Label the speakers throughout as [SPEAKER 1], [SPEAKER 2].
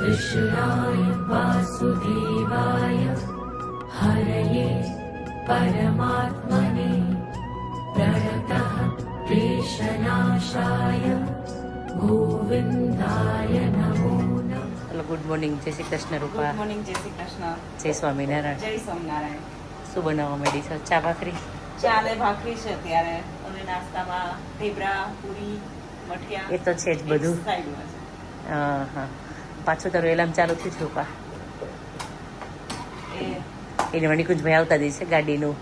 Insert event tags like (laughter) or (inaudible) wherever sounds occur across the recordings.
[SPEAKER 1] कृष्णाय वासुदेवाय हरये परमात्मने प्रणतः क्लेशनाशाय गोविन्दाय नमो नमः
[SPEAKER 2] હેલો ગુડ મોર્નિંગ જય શ્રી કૃષ્ણ રૂપા
[SPEAKER 3] ગુડ મોર્નિંગ જય શ્રી કૃષ્ણ
[SPEAKER 2] જય સ્વામિનારાયણ
[SPEAKER 3] જય સ્વામિનારાયણ
[SPEAKER 2] શું બનાવવા માંડી છો ચા ભાખરી
[SPEAKER 3] ચાલે ભાખરી છે અત્યારે હવે નાસ્તામાં ઢેબરા પૂરી મઠિયા
[SPEAKER 2] એ તો છે જ બધું
[SPEAKER 3] mix થયેલું છે.
[SPEAKER 2] હા હા પાછું તારું એલામ ચાલુ થયું છે રૂપા એને મણિકુંજ ભાઈ આવતા છે ગાડીનું.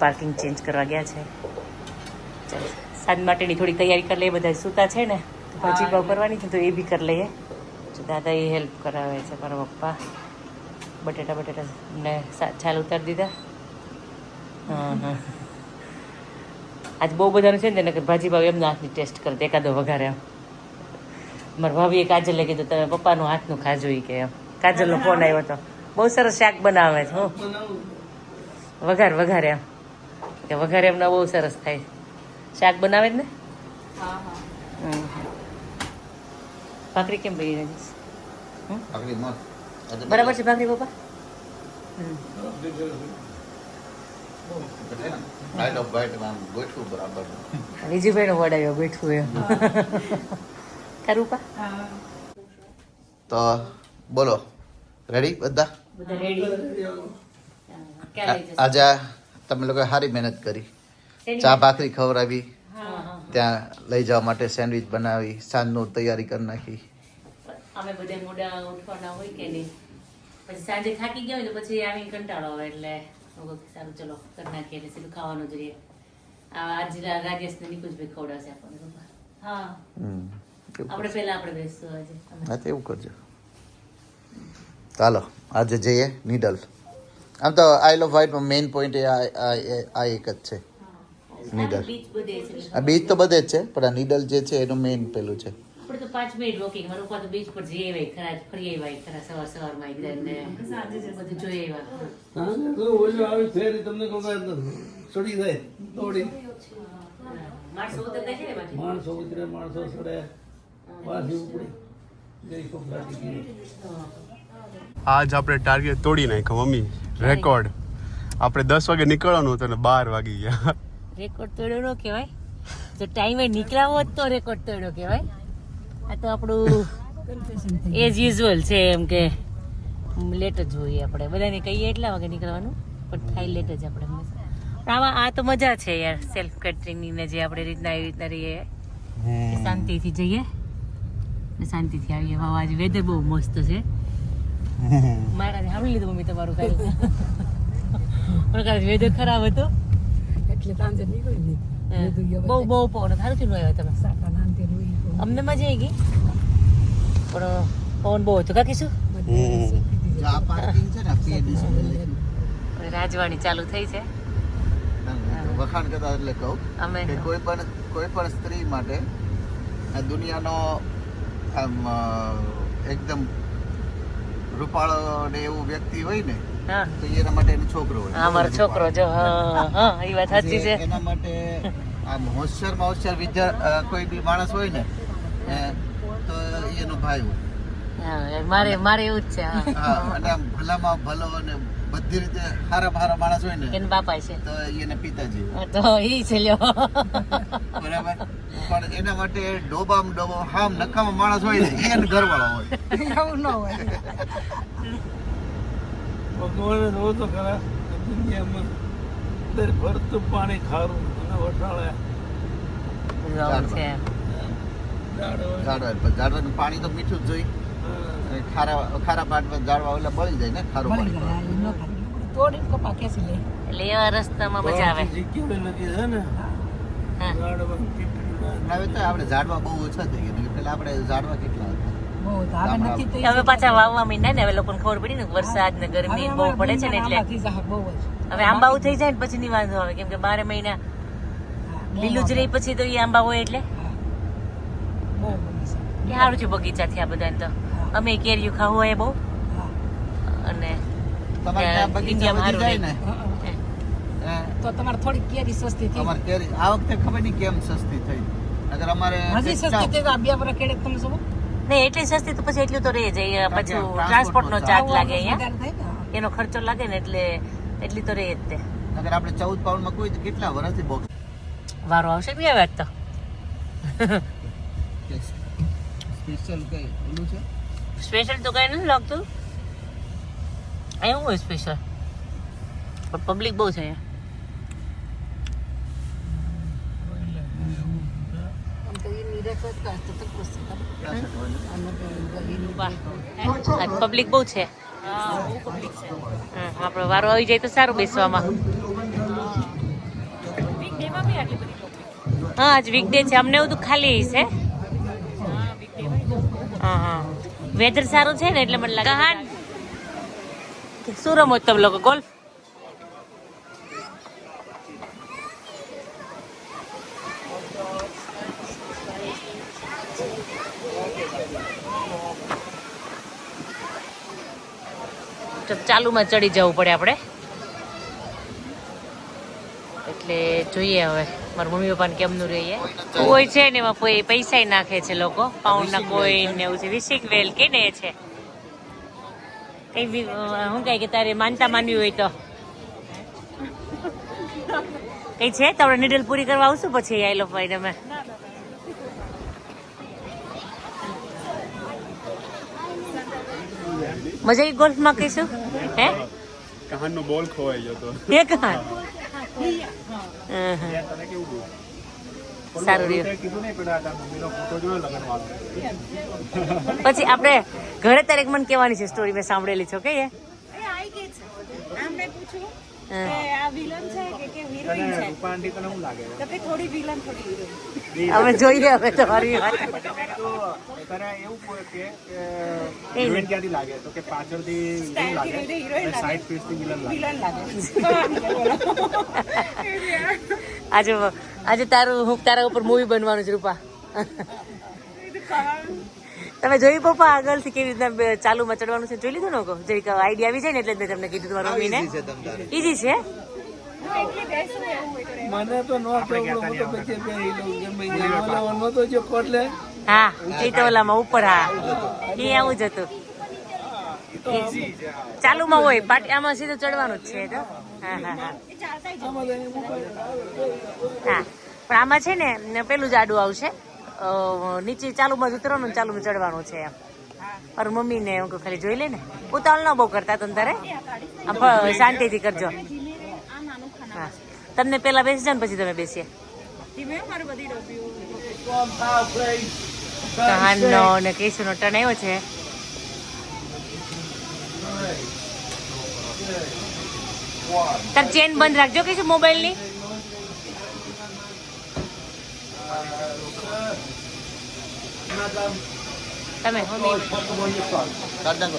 [SPEAKER 2] પાર્કિંગ ચેન્જ કરવા ગયા છે. ચાલ. સાંજ માટેની થોડી તૈયારી કરી લઈએ બધા સૂતા છે ને. ભાજી ભાવ કરવાની છે તો એ બી કરી લઈએ. તો દાદા એ હેલ્પ કરાવે છે મારા પપ્પા. બટેટા બટેટા ને છાલ ઉતારી દીધા. હા હા. આજ બહુ બધાનું છે ને ભાજી ભાવ એમના હાથની ટેસ્ટ કરી દે એકાદો વઘારે એમ મારા ભાભીએ કાજલે કીધું તમે પપ્પાનું હાથનું ખાજો એ કે. એમ કાજલનો ફોન આવ્યો હતો બહુ સરસ શાક બનાવે છે હું. વઘાર વઘાર એમ. કે વઘાર એમના બહુ સરસ થાય. શાક બનાવે જ ને?
[SPEAKER 3] હા હા.
[SPEAKER 2] ભાખરી કેમ બની રહી બરાબર છે ભાખરી પપ્પા? હમ.
[SPEAKER 4] રાઈટ ઓફ બાઈટ આમ ગોઠવું બરાબર.
[SPEAKER 2] વિજયભાઈનો વડ આવ્યો બેઠું એમ ખરું પા
[SPEAKER 4] તો બોલો. રેડી બધા? આજે તમે લોકો સારી મહેનત કરી. ચા ભાખરી ખવડાવી. ત્યાં લઈ જવા માટે સેન્ડવિચ બનાવી સાંજનું તૈયારી કરી નાખી.
[SPEAKER 2] અમે બધા મોડા ઉઠવાના હોય કે નહીં? પછી સાંજે થાકી ગયા હોય તો પછી આવી કંટાળો આવે એટલે સારું ચલો કરી નાખીએ એટલે સીધું ખાવાનું જોઈએ આજે આ આજ રાજેશ ને નિકુંજભાઈ ખવડાવશે આપણને
[SPEAKER 3] હા.
[SPEAKER 2] આપણે પહેલા આપણે બેસશું આજે.
[SPEAKER 4] હા તો એવું કરજો. ચાલો આજે જઈએ નીડલ. આમ તો I love white main point એ આ એક જ છે.
[SPEAKER 2] એટલે
[SPEAKER 4] આ બીચ તો બધે જ છે પણ આ નીડલ જે છે એનું મેઇન પેલું છે.
[SPEAKER 2] આપણે તો પાંચ મિનિટ વોકિંગ મારા પપ્પા તો બીચ પર જઈ આવ્યા ખરા ફરી આવ્યા ખરા સવાર ને બધું જોઈ આવ્યા.
[SPEAKER 5] તમને કહું ચડી જાય દોડી.
[SPEAKER 2] માણસો ઉતરતા છે
[SPEAKER 5] માણસો ઉતરે માણસો સડે
[SPEAKER 6] આજ આપણે ટાર્ગેટ તોડી નાખ્યો મમ્મી. રેકોર્ડ આપણે દસ વાગે નીકળવાનું હતું ને બાર વાગી ગયા.
[SPEAKER 2] રેકોર્ડ તોડ્યો ન કહેવાય. જો ટાઈમે નીકળ્યા જ તો રેકોર્ડ તોડ્યો કહેવાય. આ તો આપણું એઝ યુઝ્યુઅલ છે એમ કે લેટ જ જોઈએ આપણે. બધાને કહીએ એટલા વાગે નીકળવાનું પણ થાય લેટ જ આપણે પણ આમાં આ તો મજા છે યાર સેલ્ફ કેટરિંગની ને જે આપણે રીતના એવી રીતના રહીએ. શાંતિથી જઈએ. શાંતિથી આવીએ. વાવ આજે વેધર બહુ મસ્ત છે. (laughs) મારા સાંભળી લીધું મમ્મી તમારું કાંઈ. પણ કાલે વેધર ખરાબ હતો?
[SPEAKER 7] એટલે સાંજે નીકળી
[SPEAKER 2] બહુ બહુ પવન સારું થયું આવ્યા તમે?
[SPEAKER 7] સાકા નાનથી રોઈ
[SPEAKER 2] અમને મજા આવી ગઈ. પણ પવન બહુ હતું. કાકી શું? રાજવાણી ચાલુ થઈ છે.
[SPEAKER 4] વખાણ કરતા એટલે કહું
[SPEAKER 2] અમે
[SPEAKER 4] કોઈ પણ કોઈ પણ સ્ત્રી માટે આ દુનિયાનો આમ એકદમ રૂપાળો ને એવું વ્યક્તિ હોય ને
[SPEAKER 2] હા.
[SPEAKER 4] તો એના માટે એનો છોકરો હોય.
[SPEAKER 2] હા મારો છોકરો જો હા હા એ વાત સાચી છે.
[SPEAKER 4] એના માટે આમ હોશિયારમાં હોશિયાર વિદ્યા કોઈ બી માણસ હોય ને તો એનો ભાઈ હોય.
[SPEAKER 2] મારે મારે એવું જ છે હા.
[SPEAKER 4] હા અને આમ ભલામાં ભલો અને બધી રીતે હારા ભારા માણસ હોય ને
[SPEAKER 2] એને બાપા છે.
[SPEAKER 4] તો એને પિતાજી.
[SPEAKER 2] તો ઈ છે લ્યો.
[SPEAKER 4] બરાબર? પણ એના માટે ડોબામ ડોબો હામ નકામા માણસ હોય ને એને ઘરવાળો હોય.
[SPEAKER 7] એવું ન હોય.
[SPEAKER 5] ભગવાને જો તો ખરા દુનિયામાં દર ભરતું પાણી ખારું અને વટાળે.
[SPEAKER 4] ઝાડવા પણ ઝાડવાનું પાણી તો મીઠું જ જોઈએ.
[SPEAKER 5] હા.
[SPEAKER 4] ખારા ખારા પાણીમાં ઝાડવા એટલે બળી જાય ને ખારું પાણી
[SPEAKER 7] ગયા એ ન ખાધું. તોડીને કપા ખેંચી લે.
[SPEAKER 2] એટલે એવા રસ્તામાં મજા આવે.
[SPEAKER 5] નથી છે ને
[SPEAKER 2] હા.
[SPEAKER 5] દાડો પીપળીના
[SPEAKER 4] હવે તો આપણે ઝાડવા બહુ ઓછા થઈ ગયા પેલા આપણે ઝાડવા કેટલા હતા?
[SPEAKER 7] હવે નથી તો
[SPEAKER 2] હવે પાછા વાવવા માંડ્યા ને હવે લોકોને ખબર પડી ને વરસાદ ને ગરમી બહુ પડે છે ને એટલે. હવે આંબાઓ થઈ જાય ને પછી ની વાંધો આવે કેમ કે બારે મહિના લીલું જ રહી પછી તો એ આંબા હોય એટલે. સારું છે બગીચા થયા બધા તો. અમે કેરીયું ખાવું હોય બહુ. અને
[SPEAKER 4] તમારે
[SPEAKER 7] તો થોડી કેરી સસ્તી થઈ
[SPEAKER 4] અમારે કેરી આ વખતે ખબર નહીં કેમ સસ્તી થઈ. અગર અમારે
[SPEAKER 7] હજી સસ્તી થઈ તો આ બે વર્ષ કેળે તમે શું
[SPEAKER 2] નહીં એટલી સસ્તી તો પછી એટલું તો રહે જાય પછી ટ્રાન્સપોર્ટનો ચાર્જ. લાગે અહીંયા. એનો ખર્ચો લાગે ને એટલે એટલી તો રહે જ તે.
[SPEAKER 4] અગર આપણે ચૌદ પાઉન્ડમાં કોઈ કેટલા વર્ષથી બોક્સ
[SPEAKER 2] વારો આવશે કે હવે તો.
[SPEAKER 4] સ્પેશિયલ કઈ ઓલું છે?
[SPEAKER 2] સ્પેશિયલ તો કંઈ નથી લાગતું અહીંયા હોય સ્પેશિયલ પણ પબ્લિક બહુ છે અહીંયા પબ્લિક બહુ છે આપણો વારો આવી જાય તો સારું બેસવામાં હા આજ વીકડે છે અમને એવું તો ખાલી છે વેધર સારું છે ને એટલે મને લાગે હા શું રમો તમે લોકો? ગોલ્ફ ચાલુમાં ચડી જવું પડે આપણે. એટલે જોઈએ હવે. મારા મમ્મી પપ્પાને કેમનું રહીએ. કોઈ છે ને એમાં કોઈ પૈસા નાખે છે લોકો. પાઉન્ડ ના કોઈન ને એવું છે. વિશિક વેલ કે ને એ છે કઈ હું કઈ કે તારે માનતા માનવી હોય તો. કઈ છે? તમારે નીડલ પૂરી કરવા આવશું પછી આઈ લોકો ભાઈ તમે? મજા આવી ગોલ્ફમાં કહીશું હે?
[SPEAKER 6] કહાનનો બોલ ખોવાઈ ગયો તો.
[SPEAKER 2] એ હમ. સારું રહ્યું. પછી આપણે ઘરે તારીખ મને કહેવાની છે સ્ટોરી મેં સાંભળેલી છો કે એ?
[SPEAKER 3] એ આઈ ગઈ પૂછ્યું આ વિલન છે કે કે હિરોઈન છે?
[SPEAKER 6] તને હું લાગે?
[SPEAKER 3] તો કે થોડી વિલન થોડી હિરોઈન
[SPEAKER 2] જોઈ જોઈએ હવે તમારી (laughs) આજે આજે તારું હું તારા ઉપર મૂવી બનવાનું છે રૂપા. તમે જોયું પપ્પા આગળથી કેવી રીતના ચાલુ ચાલુમાં ચડવાનું છે? જોઈ લીધું ને જરીક આઈડિયા આવી જાય ને એટલે જ મેં તમને કીધું તમારું મમ્મીને.
[SPEAKER 4] Easy છે તમ તારે.
[SPEAKER 2] ઈઝી છે?
[SPEAKER 5] મને તો ન કેવડો તો પછી પહેરી લઉં કે ભાઈ ઓલા ઓલમાં તો જો કોટ લે.
[SPEAKER 2] હા એ તો ઓલામાં ઉપર હા. એ આવું જ હતું. ચાલુમાં હોય પાટી આમાં સીધું ચડવાનું જ છે તો. હા હા હા. હા પણ આમાં છે ને પેલું જ આડું આવશે. નીચે ચાલુમાં જ ઉતરવાનું ને ચાલુમાં ચડવાનું છે એમ. પર મમ્મી ને હું ખાલી જોઈ લે ને. ઉતાવળ ન બહુ કરતા તમ તારે. શાંતિથી કરજો. તમને પેલા બેસી જાવ ને પછી તમે બેસીએ. કહાનનો ને કેશુનો ટર્ન આવ્યો છે. તાર ચેન બંધ રાખજો કે મોબાઈલની તમે મમ્મી
[SPEAKER 4] કાઢ નાખો.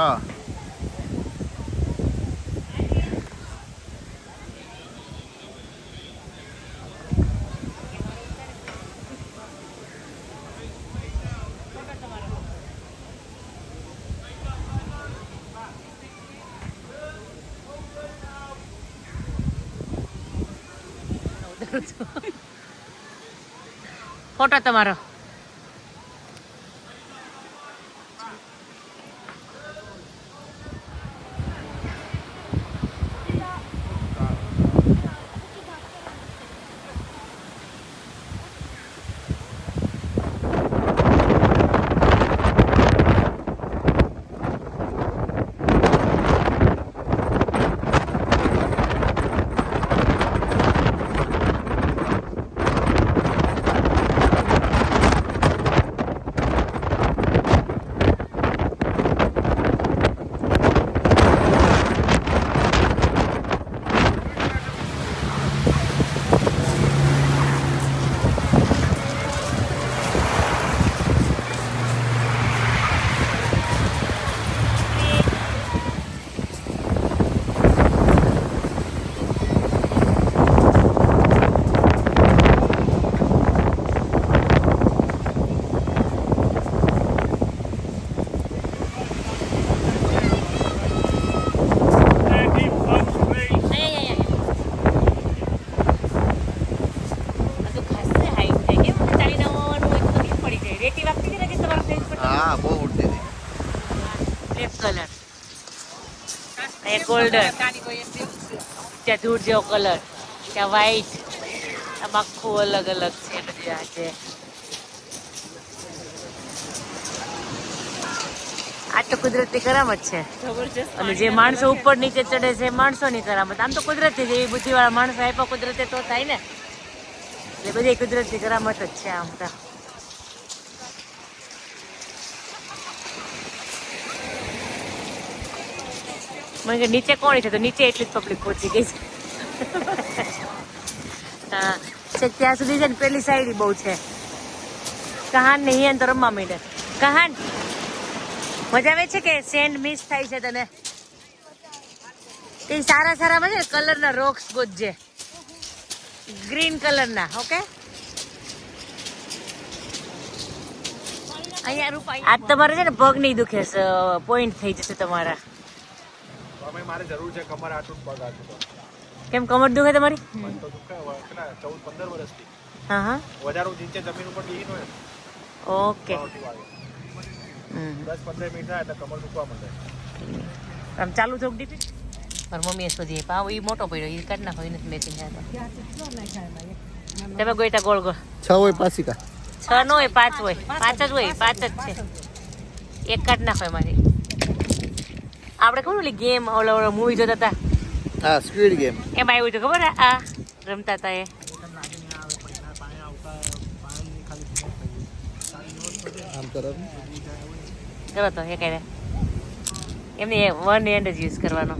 [SPEAKER 4] હા.
[SPEAKER 2] ફોટો તમારો. ગોલ્ડન ત્યાં ધૂળ જેવો કલર ત્યાં વ્હાઈટ આમ આખું અલગ અલગ છે બધી આ છે આ તો કુદરતી કરામત છે. અને જે માણસો ઉપર નીચે ચડે છે માણસો માણસોની કરામત. આમ તો કુદરતી છે એવી બુદ્ધિવાળા માણસો આપ્યા કુદરતે તો થાય ને. એટલે બધી કુદરતી કરામત જ છે આમ તો. મને નીચે કોણ છે? તો નીચે એટલી જ પબ્લિક પહોંચી ગઈ છે. ત્યાં સુધી છે ને પેલી સાઈડ બહુ છે. કહાન ને અહીંયા તો રમવા માંડે. કહાન? મજા આવે છે કે સેન્ડ મિસ થાય છે તને? તે સારા સારા છે કલરના રોક્સ ગોજે ગ્રીન કલરના ઓકે અહીંયા રૂપા આજ તમારે છે ને પગ નહીં દુખે પોઈન્ટ થઈ જશે તમારા.
[SPEAKER 8] અમે મારે જરૂર છે કમર આટલું જ પગ આટલું તો.
[SPEAKER 2] કેમ કમર દુખે તમારી?
[SPEAKER 8] પગ તો દુખે કેટલા ચૌદ પંદર વર્ષથી.
[SPEAKER 2] હા હા.
[SPEAKER 8] વધારે નીચે જમીન ઉપર બેસીને હોય. ને,
[SPEAKER 2] ઓકે.
[SPEAKER 8] દસ પંદર મિનિટ થાય એટલે કમર દુખવા માંડે.
[SPEAKER 2] આમ ચાલુ થોડુંક ડીપી મારી મમ્મીએ શોધી પાવ એ મોટો પડ્યો એ કાઢ નાખો એને નથી મેચિંગ હતા તમે ગોઈટા ગોળ ગોળ.
[SPEAKER 4] છ હોય પાસિકા.
[SPEAKER 2] છ નો હોય પાંચ હોય. પાંચ જ હોય પાંચ જ છે. એક કાઢ નાખો એમાંથી. આપણે ખબર ઓલી ગેમ ઓલો ઓલો મૂવી જોતા હતા
[SPEAKER 4] હા સ્પીડ ગેમ
[SPEAKER 2] એમાં આવ્યું હતું ખબર આ રમતા હતા એ.
[SPEAKER 4] આમ કરો
[SPEAKER 2] તો એ કઈ એમને વન હેન્ડ જ યુઝ કરવાનો.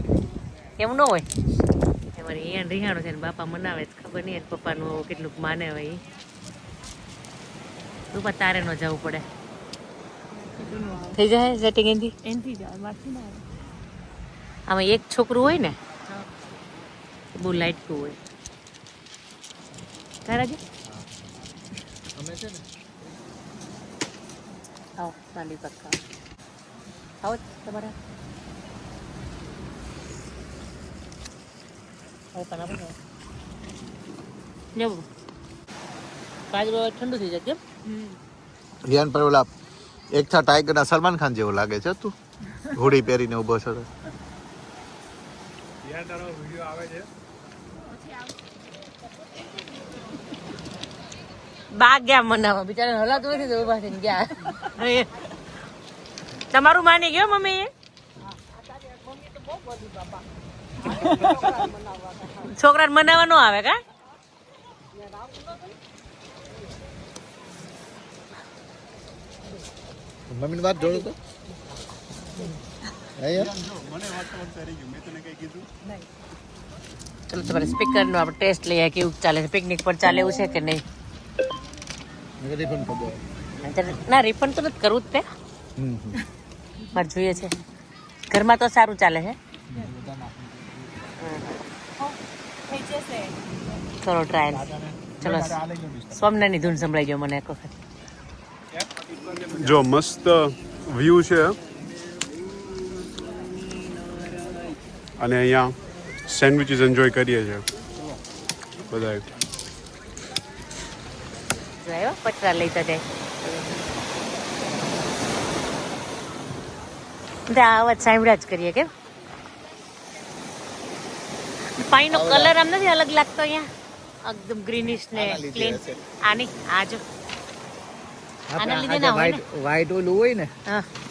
[SPEAKER 2] એમ ન હોય? તમારી હેન્ડ રિહાણું છે ને બાપા મનાવે ખબર નહીં એને પપ્પાનું કેટલુંક માને હોય રૂપા તારે ન જવું પડે. થઈ જાય સેટિંગ એનથી?
[SPEAKER 3] એનથી જાય મારથી ના આવે.
[SPEAKER 2] આમાં એક છોકરું હોય ને બહુ લાઇટકું હોય. તારા જે
[SPEAKER 4] અમે છે ને.
[SPEAKER 2] આવો નાની પક્કા આવો તમારા. આવો પણ આપો ને. લેવું. ઠંડુ થઈ જાય કેમ?
[SPEAKER 4] રિયાન પર ઓલા એકતા ટાઈગરના સલમાન ખાન જેવો લાગે છે તું? (laughs) હોડી પહેરીને ઊભો છે
[SPEAKER 8] તારો વીડિયો આવે છે.
[SPEAKER 2] બા ગયા મનાવા બિચારા હલાતું નથી તો ઊભા થઈને ગયા. તમારું માની ગયો મમ્મી એ? છોકરાને મનાવવા ન આવે કા?
[SPEAKER 4] મમ્મીની વાત જોડો તો અહીંયા
[SPEAKER 6] મને વાત વાત કરી ગયું મેં તને કઈ કીધું
[SPEAKER 2] ચલો તમારે સ્પીકરનો આપણે ટેસ્ટ લઈએ કેવું ચાલે છે? પિકનિક પર ચાલે એવું છે કે નહીં? ના રિફંડ તો નથી કરવું જ તે. મારે જોઈએ છે. ઘરમાં તો સારું ચાલે છે. ચલો ટ્રાયલ ચલો સોમનાની ધૂન સંભળાઈ ગયો મને એક વખત.
[SPEAKER 6] જો મસ્ત વ્યૂ છે. અને અહીંયા સેન્ડવિચીસ એન્જોય કરીએ છીએ. બધાએ.
[SPEAKER 2] જો આવ્યો પચરા જાય બધા આ અવાજ સાંભળ્યા જ કરીએ કેમ? પાણીનો કલર આમ નથી અલગ લાગતો અહીંયા? એકદમ ગ્રીનિશ ને ક્લીન. આની આજો આના લીધે ના હોય ને?
[SPEAKER 4] વ્હાઈટ ઓલું હોય ને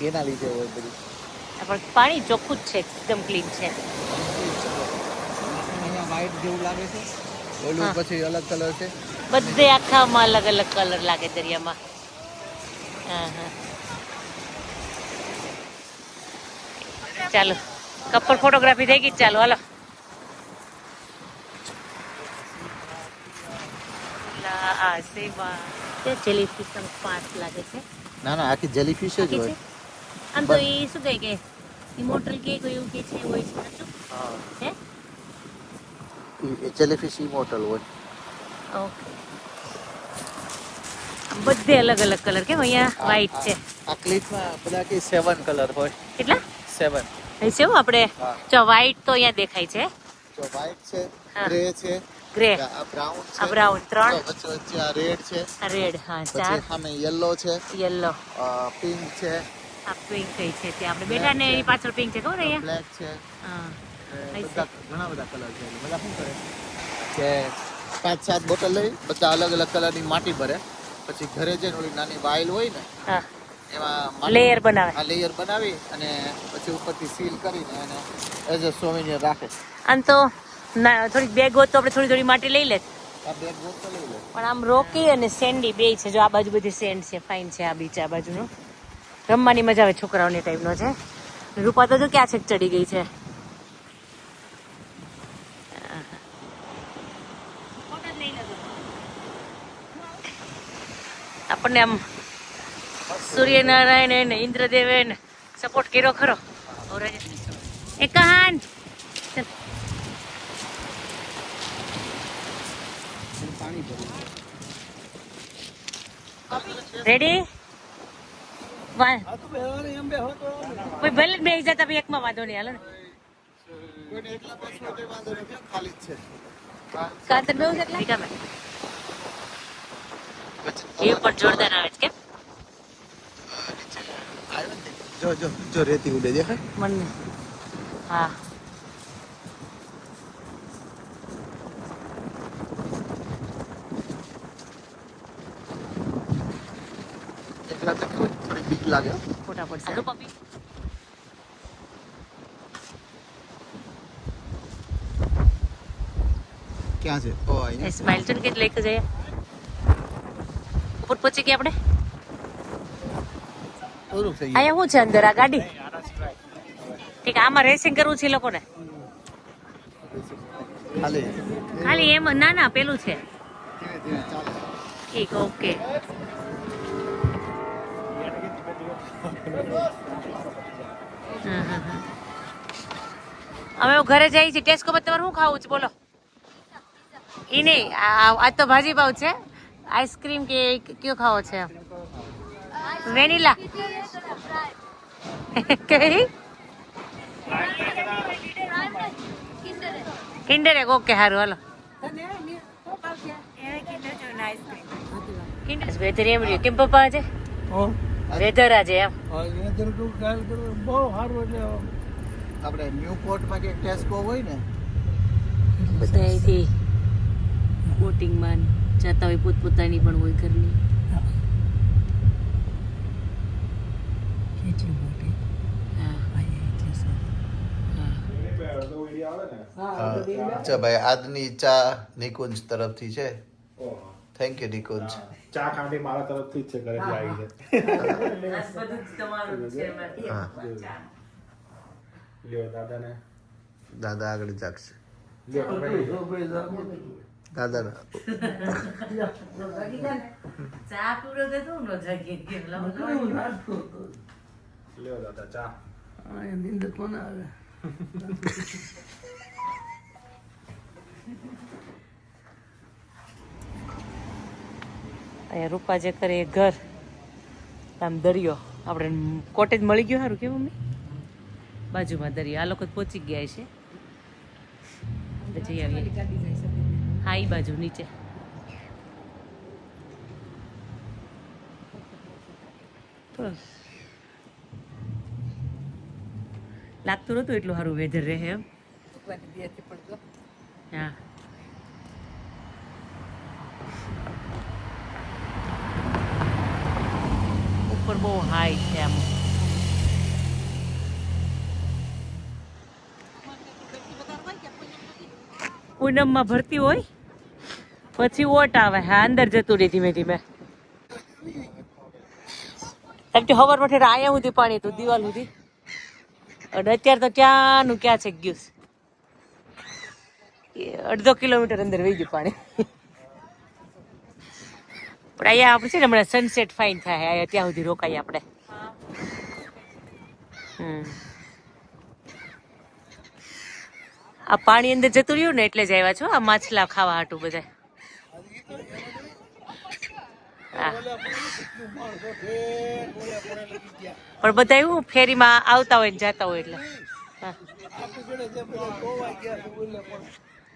[SPEAKER 4] એના લીધે હોય બધું.
[SPEAKER 2] પણ પાણી ચોખ્ખું જ છે એકદમ ક્લીન છે.
[SPEAKER 4] અહીંયા વ્હાઈટ જેવું લાગે છે. ઓલું પછી અલગ કલર છે.
[SPEAKER 2] બધે આખામાં અલગ અલગ કલર લાગે દરિયામાં. હા હા. ચાલો કપલ ફોટોગ્રાફી થઈ ગઈ ચાલો હાલો. જેલીફિશ પાંચ લાગે છે.
[SPEAKER 4] ના ના આખી જેલીફિશ જ હોય.
[SPEAKER 2] છે? આમ તો એ શું કહે કે ઇમોર્ટલ કે કોઈ એવું કે છે હોય છે. સાચું હે.
[SPEAKER 4] જેલીફિશ ઇમોર્ટલ હોય.
[SPEAKER 2] ઓકે. બધે અલગ અલગ કલર કેમ? અહીંયા વ્હાઈટ છે.
[SPEAKER 4] આ ક્લિપમાં બધા કે સેવન કલર હોય.
[SPEAKER 2] કેટલા?
[SPEAKER 4] સેવન
[SPEAKER 2] અહીં છે આપણે.
[SPEAKER 4] હા.
[SPEAKER 2] જો વ્હાઈટ તો અહીંયા દેખાય છે.
[SPEAKER 4] જો વ્હાઈટ છે
[SPEAKER 2] હા.
[SPEAKER 4] ગ્રે છે.
[SPEAKER 2] ગ્રે
[SPEAKER 4] આ બ્રાઉન છે.
[SPEAKER 2] આ બ્રાઉન ત્રણ.
[SPEAKER 4] વચ્ચે વચ્ચે આ રેડ છે.
[SPEAKER 2] રેડ હા ચાર.
[SPEAKER 4] સામે યલો છે.
[SPEAKER 2] યલો
[SPEAKER 4] પિંક છે.
[SPEAKER 2] આ પિંક કઈ છે ત્યાં. આપણે બેઠા ને એની પાછળ પિંક છે ખબર અહીંયા?
[SPEAKER 4] બ્લેક છે.
[SPEAKER 2] હા.
[SPEAKER 4] ઘણા બધા કલર છે. બધા શું કરે? કે પાંચ સાત બોટલ લઈ બધા અલગ અલગ કલરની માટી ભરે. પછી ઘરે જઈને ઓલી નાની વાઇલ હોય ને
[SPEAKER 2] હા.
[SPEAKER 4] એમાં
[SPEAKER 2] લેયર બનાવે.
[SPEAKER 4] આ લેયર બનાવી અને પછી ઉપરથી સીલ કરીને એને એઝ અ સોવિનિયર રાખે.
[SPEAKER 2] આમ તો ના થોડી બેગ હોત તો આપણે થોડી થોડી માટી લઈ
[SPEAKER 4] લે.
[SPEAKER 2] પણ આમ રોકી અને સેન્ડી બે છે. જો આ બાજુ બધી સેન્ડ છે ફાઇન છે આ બીચ આ બાજુનો. રમવાની મજા આવે છોકરાઓની ટાઈપનો છે. રૂપા તો જો ક્યાં છેક ચડી ગઈ છે. આપણને આમ સૂર્યનારાયણ ને ઇન્દ્રદેવે ને સપોર્ટ કર્યો ખરો. એ કહાન રેડી વન
[SPEAKER 5] આ તો બેહવાની એમ બેહો તો.
[SPEAKER 2] કોઈ ભલે બે જતા પછી એકમાં વાંધો નહીં હાલો ને. પણ જોરદાર આવે છે કેમ?
[SPEAKER 4] જો જો જો રેતી ઉડે દેખાય?
[SPEAKER 2] મન. હા.
[SPEAKER 4] બીક લાગે
[SPEAKER 2] ફોટા પડશે
[SPEAKER 4] ક્યાં છે? ઓ અહીંયા.
[SPEAKER 2] સ્માઇલ કે લેક જઈએ. ઉપર પહોંચી ગયા આપણે?
[SPEAKER 4] પૂરું થઈ ગયું.
[SPEAKER 2] અહીંયા શું છે અંદર? આ ગાડી? ઠીક આમાં રેસિંગ કરવું છે લોકોને?
[SPEAKER 4] ખાલી.
[SPEAKER 2] ખાલી એમ ના ના પેલું છે. ઠીક ઓકે હમ, હમ. ઘરે જઈએ છીએ ટેસ્કો પર તમારે શું ખાવું છે? બોલો. એ નહીં આ આ તો ભાજી ભાવ છે. આઈસ્ક્રીમ કે કયો ખાવો છે? વેનીલા કઈ? કિન્ડર એક ઓકે સારું હાલો. કિન્ડર રહ્યું. કેમ પપ્પા આજે?
[SPEAKER 5] હો
[SPEAKER 2] વેધર આજે એમ.
[SPEAKER 5] વેધર તો કાલ કરો? બહુ સારું એટલે
[SPEAKER 4] આપણે ન્યૂ પોર્ટમાં કે ટેસ્કો હોય ને.
[SPEAKER 2] બધા અહીંથી બોટિંગમાં જતા હોય પોતપોતાની પણ હોય ઘરની. હા.
[SPEAKER 4] ચા ભાઈ આજની ચા નિકુંજ તરફથી છે. Thank you Nikunj.
[SPEAKER 8] ચા ખાંડી મારા તરફથી જ છે ઘરે આવી છે લ્યો દાદાને.
[SPEAKER 4] દાદા આગળ જાગશે. દાદા
[SPEAKER 2] ચા પૂરો તો નો જાગી
[SPEAKER 8] લ્યો દાદા ચા.
[SPEAKER 5] નીંદર કોને આવે?
[SPEAKER 2] અહીંયા રૂપા જે કરે એ ઘર આમ દરિયો. આપણે કોટેજ મળી ગયો સારું કેવું મમ્મી? બાજુમાં દરિયો. આ લોકો પહોંચી ગયા છે. જઈ આવીએ. હા એ બાજુ નીચે. લાગતું નતું એટલું સારું વેધર રહે એમ. હા. ઉપર બહુ હાઈ છે આમ પૂનમમાં ભરતી હોય? પછી ઓટ આવે? હા, અંદર જતું રહે ધીમે ધીમે. એમ કે હવાર આયા સુધી પાણી હતું, દિવાલ સુધી. અને અત્યારે તો ક્યાંનું, ક્યાં છે, ગયું અડધો કિલોમીટર અંદર વહી ગયું પાણી. પણ અહીંયા આપણે છે ને હમણાં સનસેટ ફાઇન થાય. અહીંયા સુધી રોકાઈએ આપણે. આ પાણી અંદર જતું રહ્યું ને એટલે જ આવ્યા છો, આ માછલા ખાવા હાટું બધા. પણ બધા એવું, ફેરીમાં આવતા હોય ને જતા હોય એટલે.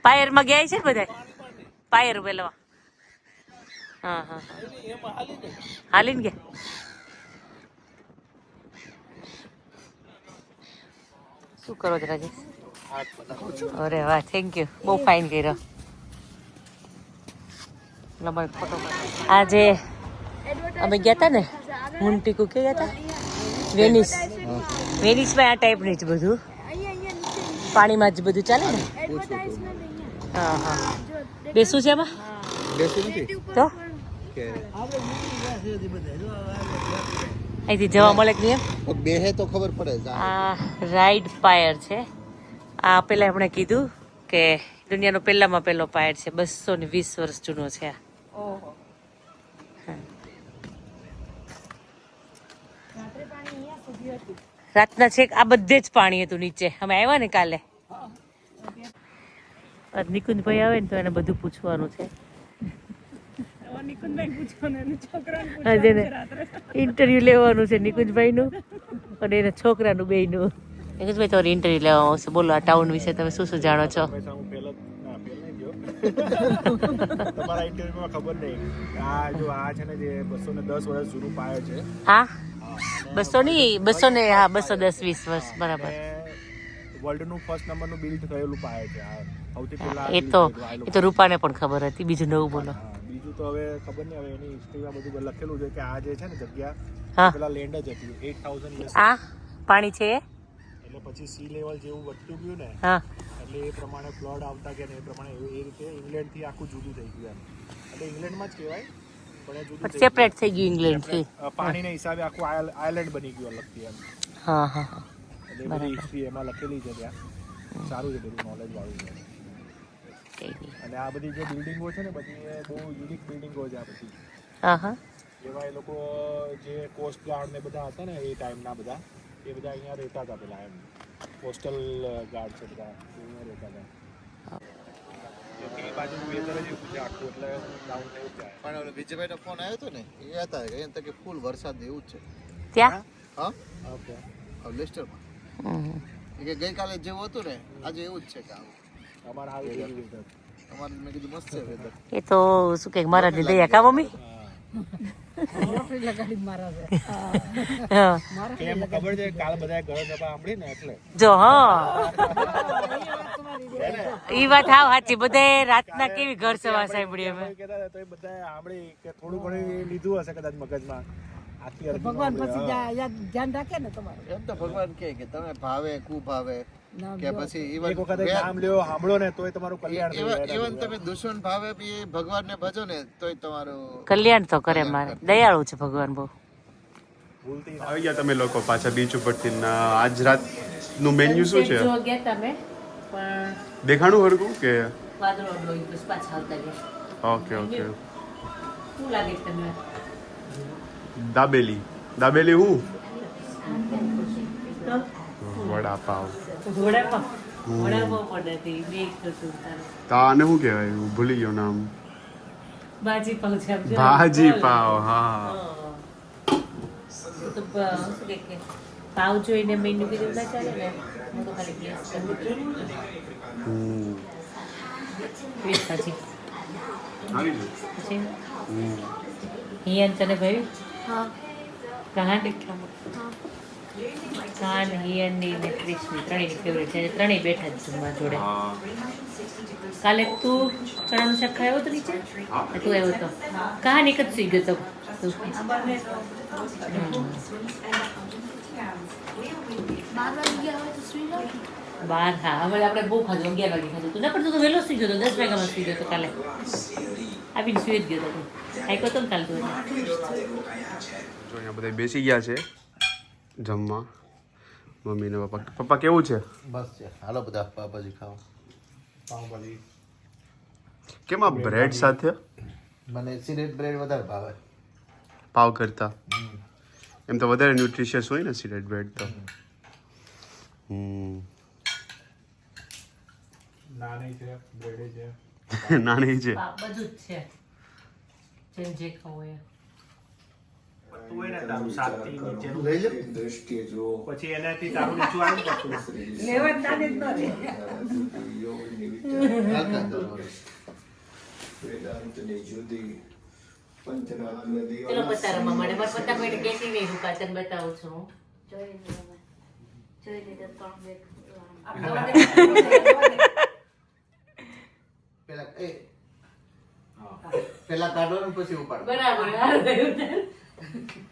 [SPEAKER 2] પાયરમાં ગયા છે બધા પાયર પેલા હા હા હાલીને ગયા? શું કરો છો રાજેશ અરે વાહ થેન્ક યુ બહુ ફાઇન કર્યો. લમણ આજે અમે ગયા હતા ને મૂન ટીકુ કે ગયા હતા વેનિસ. વેનિસમાં આ ટાઈપનું જ બધું. પાણીમાં જ બધું ચાલે ને? હા હા. બેસું છે એમાં તો? અહીંથી જવા મળે કે નહીં
[SPEAKER 4] બેહે તો ખબર પડે
[SPEAKER 2] આ. રાઈડ પાયર છે. આ પેલા એમણે કીધું કે દુનિયાનો પહેલામાં પહેલો પાયર છે. બસો ને વીસ વર્ષ જૂનો છે આ. રાતના છેક આ બધે જ પાણી હતું નીચે. અમે આવ્યા ને કાલે. નિકુંજભાઈ આવે ને તો એને બધું પૂછવાનું છે. આજે ઇન્ટરવ્યુ લેવાનું છે નિકુંજભાઈનું અને એના છોકરાનું બેયનું. નિકુંજભાઈ તમારે ઇન્ટરવ્યુ લેવા આવશે. બોલો આ ટાઉન વિશે તમે શું શું જાણો છો?
[SPEAKER 8] ના તમારા ઇન્ટરવ્યુમાં ખબર નહીં. આ જો આ છે ને જે બસો ને દસ વર્ષ જૂનું પાયો છે.
[SPEAKER 2] હા? બસો ની બસો ને હા બસો દસ વીસ વર્ષ બરાબર.
[SPEAKER 8] વર્લ્ડનું ફર્સ્ટ નંબરનું બિલ્ડ થયેલું પાયો છે. આ સૌથી પહેલા
[SPEAKER 2] એ તો એ તો રૂપાને પણ ખબર હતી. બીજું નવું બોલો.
[SPEAKER 8] બીજું તો હવે ખબર નહીં હવે એની હિસ્ટ્રીમાં બધું લખેલું છે કે આ જે છે ને જગ્યા પેલા લેન્ડ જ હતી એટ થાઉઝન્ડ
[SPEAKER 2] આ પાણી છે
[SPEAKER 8] એટલે પછી સી લેવલ જેવું વધતું ગયું ને એટલે એ પ્રમાણે ફ્લડ આવતા ગયા ને એ પ્રમાણે એ એ રીતે ઇંગ્લેન્ડથી આખું જુદું થઈ ગયું એટલે ઇંગ્લેન્ડમાં જ કહેવાય પણ એ જુદું
[SPEAKER 2] સેપરેટ થઈ ગયું. ઇંગ્લેન્ડથી.
[SPEAKER 8] પાણીના હિસાબે આખું આયર્લેન્ડ બની ગયું અલગથી એમ.
[SPEAKER 2] હા હા
[SPEAKER 8] એટલે બધી હિસ્ટ્રી એમાં લખેલી છે ત્યાં. સારું છે બધું નોલેજ વાળું છે. અને આ બધી જે બિલ્ડિંગો છે ને બધી એ બહુ યુનિક બિલ્ડિંગો છે આ બધી.
[SPEAKER 2] હા હા.
[SPEAKER 8] એવા એ લોકો જે કોસ્ટ ગાર્ડ ને બધા હતા ને એ ટાઈમના બધા એ બધા અહીંયા રહેતા હતા પેલા એમ. કોસ્ટલ ગાર્ડ છે બધા અહીંયા રહેતા હતા.
[SPEAKER 4] પણ વિજયભાઈનો ફોન આવ્યો હતો ને એ હતા કે અહીંયા તો કે ફૂલ વરસાદ એવું જ છે.
[SPEAKER 2] ત્યાં?
[SPEAKER 4] હા?
[SPEAKER 8] ઓકે
[SPEAKER 4] લેસ્ટરમાં. કે ગઈકાલે જેવું હતું ને આજે એવું જ છે કે
[SPEAKER 2] એ તો શું કે દયા કા મમ્મી?
[SPEAKER 7] મારા
[SPEAKER 8] બધા ને એટલે.
[SPEAKER 2] જો હા. ઈ વાત હાવ સાચી. બધાએ રાતના કેવી ઘર સભા સાંભળી અમે?
[SPEAKER 8] બધા કે થોડું ઘણું લીધું હશે કદાચ મગજમાં.
[SPEAKER 7] ભગવાન પછી યાદ ધ્યાન રાખે ને તમારું.
[SPEAKER 4] એમ તો ભગવાન કહે કે તમે ભાવે કુ ભાવે કે પછી
[SPEAKER 8] એક વખત નામ લ્યો સાંભળો ને તોય તમારું કલ્યાણ થાય
[SPEAKER 4] even- તમે દુશ્મન ભાવે બી ભગવાનને ભજો ને તોય તમારું
[SPEAKER 2] કલ્યાણ તો કરે મારે. દયાળુ છે ભગવાન બહુ.
[SPEAKER 6] આવી ગયા તમે લોકો પાછા બીચ ઉપરથી. આજ આજ રાતનું મેન્યુ શું છે?
[SPEAKER 2] જો ગયા તમે પણ
[SPEAKER 6] દેખાણું હરગું કે?
[SPEAKER 2] વાદળો ડોઈ પછી પાછા આવતા ગયા
[SPEAKER 6] ઓકે ઓકે.
[SPEAKER 2] શું લાગે તમને?
[SPEAKER 6] દાબેલી. દાબેલી હું? વડાપાવ.
[SPEAKER 2] વડાપાવ વડાપાવ પણ નથી બે એક હતું તારું.
[SPEAKER 6] તો આને શું કહેવાય? હું ભૂલી ગયો નામ.
[SPEAKER 2] ભાજી પાવ છે
[SPEAKER 6] ભાજી. પાવ હા.
[SPEAKER 2] હા. તો શું કે કે પાવ જોઈને મેનુ કીધું ના ચાલે ને. હું તો ખાલી ગેસ કરું પછી.
[SPEAKER 6] હમ.
[SPEAKER 2] હિયન તને ભાઈ? કાન દેખામાં કાન હિયરની ને ક્રિશની ત્રણેયની ફેવરેટ છે ત્રણેય બેઠા જ જમવા જોડે. કાલે તું ચણાનું શાક ખાયો હતો નીચે? તું આવ્યો હતો કાન એક જ સુઈ ગયો હતો બાર હા હવે આપણે બહુ ખાધું અગિયાર વાગે ખાધું તું. ના પણ તું તો વહેલો સુઈ ગયો હતો દસ વાગ્યામાં સુઈ ગયો હતો કાલે. આવીને સુઈ જ ગયો તું કહો તો ને કાલે તું.
[SPEAKER 6] અહીંયા બધા બેસી ગયા છે. જમવા. મમ્મી ને પપ્પા પપ્પા કેવું છે?
[SPEAKER 4] બસ છે. હાલો બધા પાવભાજી ખાઓ.
[SPEAKER 6] કેમ આ બ્રેડ સાથે?
[SPEAKER 4] મને સિરેટ બ્રેડ વધારે ભાવે.
[SPEAKER 6] પાવ કરતા? એમ તો વધારે ન્યુટ્રિશિયસ હોય ને સિરેટ બ્રેડ તો. હમ.
[SPEAKER 8] નાની છે બ્રેડે છે. (laughs)
[SPEAKER 6] નાની છે.
[SPEAKER 2] બધું જ છે. જેમ જે ખાવું એ
[SPEAKER 8] તું ને તારું સાતથી નીચેનું
[SPEAKER 4] લઈ લે
[SPEAKER 8] પછી એનાથી તારું નીચું આવ્યું ને
[SPEAKER 7] લેવા તાને જ ન રહે
[SPEAKER 4] હાલકા કરો.
[SPEAKER 2] ચલો પતારામાં મળે મારા પત્તા પેટ કેટી નહીં રૂકા બતાવું છું
[SPEAKER 1] જોઈ લીધા જોઈ લીધા ત્રણ બેગ
[SPEAKER 4] પેલા એ પેલા કાઢો ને પછી ઉપાડ
[SPEAKER 2] બરાબર (laughs)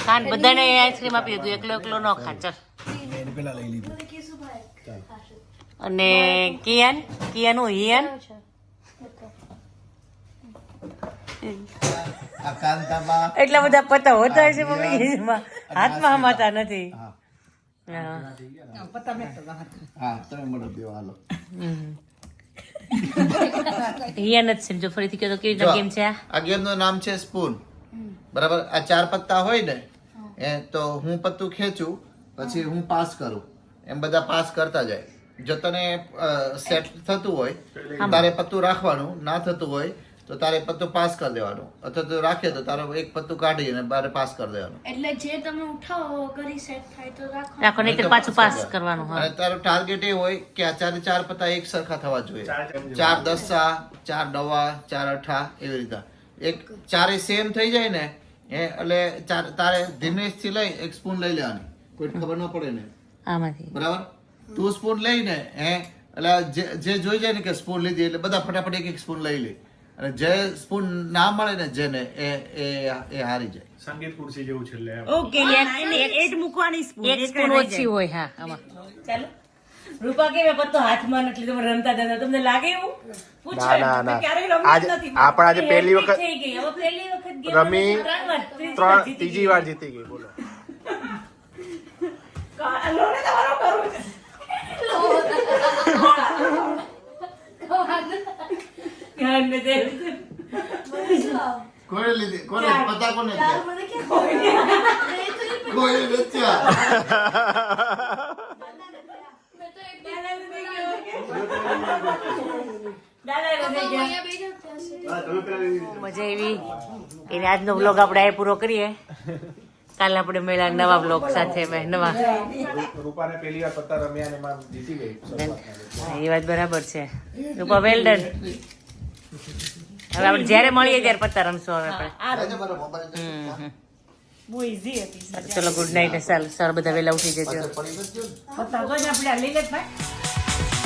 [SPEAKER 2] ખાન બધાને આઈસ્ક્રીમ આપી દીધું એકલો એકલો ન ખા ચાલ. અને કિયાન કિયાન હું હિયાન? એટલા બધા પત્તા હોતા હશે મમ્મી હાથમાં હમાતા નથી.
[SPEAKER 4] હા.
[SPEAKER 2] હા.
[SPEAKER 4] હા તમે મળો દેવા હાલો.
[SPEAKER 2] હમ. હિયાન જ ફરીથી કહો તો કેવી રીતના ગેમ છે આ?
[SPEAKER 4] આ નું નામ છે સ્પૂન બરાબર? આ ચાર પત્તા હોય ને એ તો હું પત્તું ખેંચું પછી હું પાસ કરું. એમ બધા પાસ કરતા જાય. જો તને સેટ થતું હોય તારે પત્તું રાખવાનું ના થતું હોય તો તારે પત્તું પાસ કરી દેવાનું અથવા તો રાખે તો તારો એક પત્તું કાઢી અને બારે પાસ કરી દેવાનું
[SPEAKER 9] એટલે જે તમે ઉઠાવો કરી સેટ થાય તો રાખો
[SPEAKER 2] રાખો નહીં તો પાછું પાસ કરવાનું હોય
[SPEAKER 4] અને તારો ટાર્ગેટ એ હોય કે આ ચારે ચાર પત્તા એક સરખા થવા જોઈએ. ચાર દસા ચાર નવા ચાર અઠા એવી રીતે. એક ચારે સેમ થઈ જાય ને એ એટલે ચાર તારે ધીમેથી લઈ એક સ્પૂન લઈ લેવાની. કોઈ ખબર ન પડે ને.
[SPEAKER 2] આમાંથી.
[SPEAKER 4] બરાબર? તું સ્પૂન લઈને હે એટલે જે જે જોઈ જાય ને કે સ્પૂન લીધી એટલે બધા ફટાફટ એક એક સ્પૂન લઈ લે. અને જે સ્પૂન ના મળે ને જેને એ એ એ હારી જાય.
[SPEAKER 8] સંગીત ખુરશી જેવું છે
[SPEAKER 2] ઓકે
[SPEAKER 3] એક મૂકવાની સ્પૂન
[SPEAKER 2] એક સ્પૂન ઓછી હોય હા આમાં.
[SPEAKER 3] ચાલો. રૂપા કે મેં પત્તો હાથમાં નથી તમે રમતા હતા તમને લાગે એવું? પૂછો જ
[SPEAKER 6] આજે-
[SPEAKER 3] નથી.
[SPEAKER 6] આ આજે પહેલી વખત-
[SPEAKER 3] થઈ ગઈ હવે પહેલી વખત
[SPEAKER 6] રમી
[SPEAKER 3] ત્રણ ત્રીજી વાર જીતી
[SPEAKER 6] ત્રીજી વાર જીતી ગઈ બોલો.
[SPEAKER 3] લોને તમારો કરવું છે. દે.
[SPEAKER 4] લીધી? કોને પતા કોને.
[SPEAKER 2] મજા આવી. એને આજનો વ્લોગ આપણે આ પૂરો કરીએ. કાલે આપણે મળ્યા નવા વ્લોગ સાથે મેં નવા.
[SPEAKER 8] રૂપાને પહેલી વાર પત્તા રમ્યા ને જીતી ગઈ.
[SPEAKER 2] એ વાત બરાબર છે. રૂપા વેલ ડન હવે આપણે જ્યારે મળીએ ત્યારે પત્તા રમશું હવે આપણે.
[SPEAKER 3] બહુ હતી.
[SPEAKER 2] ચલો ગુડ નાઇટ સર સર બધા વહેલા ઉઠી જજો.
[SPEAKER 3] પત્તા તો જ આપણે લઈ લે ભાઈ.